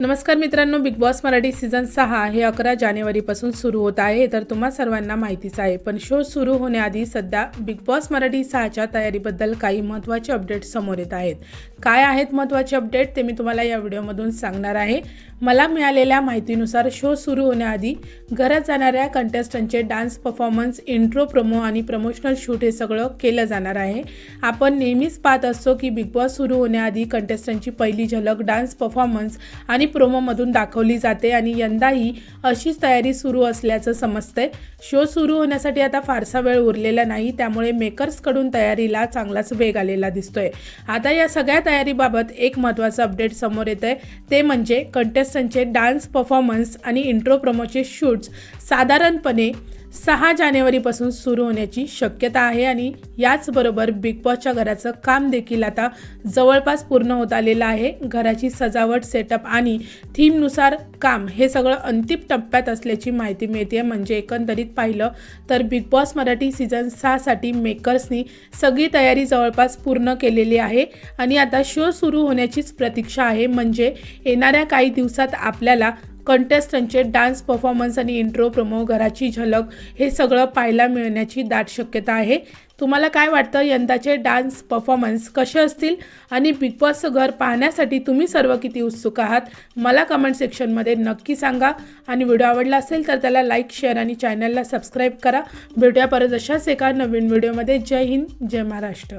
नमस्कार मित्रांनो big Boss Marathi season सहा हे अकरा जानेवारीपासून सुरू होत आहे तर तुम्हा सर्वांना माहितीच आहे. पण शो सुरू होण्याआधी सध्या बिग बॉस मराठी सहाच्या तयारीबद्दल काही महत्त्वाचे अपडेट समोर येत आहेत. काय आहेत महत्त्वाचे अपडेट ते मी तुम्हाला या व्हिडिओमधून सांगणार आहे. मला मिळालेल्या माहितीनुसार शो सुरू होण्याआधी घरात जाणाऱ्या कंटेस्टंटचे डान्स परफॉर्मन्स इंट्रो प्रोमो आणि प्रमोशनल शूट हे सगळं केलं जाणार आहे. आपण नेहमीच पाहत असतो की बिग बॉस सुरू होण्याआधी कंटेस्टंटची पहिली झलक डान्स परफॉर्मन्स आणि प्रोमोमधून दाखवली जाते आणि यंदाही अशीच तयारी सुरू असल्याचं समजतंय. शो सुरू होण्यासाठी आता फारसा वेळ उरलेला नाही त्यामुळे मेकर्सकडून तयारीला चांगलाच वेग आलेला दिसतोय. आता या सगळ्या तयारीबाबत एक महत्त्वाचं अपडेट समोर येत आहे ते म्हणजे कंटेस्टंटचे डान्स परफॉर्मन्स आणि इंट्रो प्रोमोचे शूट्स साधारणपणे सहा जानेवारीपासून सुरू होण्याची शक्यता आहे आणि याचबरोबर बिग बॉसच्या घराचं काम देखील आता जवळपास पूर्ण होत आलेलं आहे. घराची सजावट सेटअप आणि थीमनुसार काम हे सगळं अंतिम टप्प्यात असल्याची माहिती मिळते म्हणजे एकंदरीत पाहिलं तर बिग बॉस मराठी सीझन सहासाठी मेकर्सनी सगळी तयारी जवळपास पूर्ण केलेली आहे आणि आता शो सुरू होण्याचीच प्रतीक्षा आहे. म्हणजे येणाऱ्या काही दिवसात आपल्याला कंटेस्टंटचे डान्स परफॉर्मन्स आणि इंट्रो प्रोमो घराची झलक हे सगळं पाहायला मिळण्याची दाट शक्यता आहे. तुम्हाला काय वाटतं? यंदाचे डान्स परफॉर्मन्स कसे असतील? आणि बिग बॉसचं घर पाहण्यासाठी तुम्ही सर्व किती उत्सुक आहात? मला कमेंट सेक्शनमध्ये नक्की सांगा. आणि व्हिडिओ आवडला असेल तर त्याला लाईक शेअर आणि चॅनलला सबस्क्राईब करा. भेटूया परत अशाच एका नवीन व्हिडिओमध्ये जय हिंद जय महाराष्ट्र.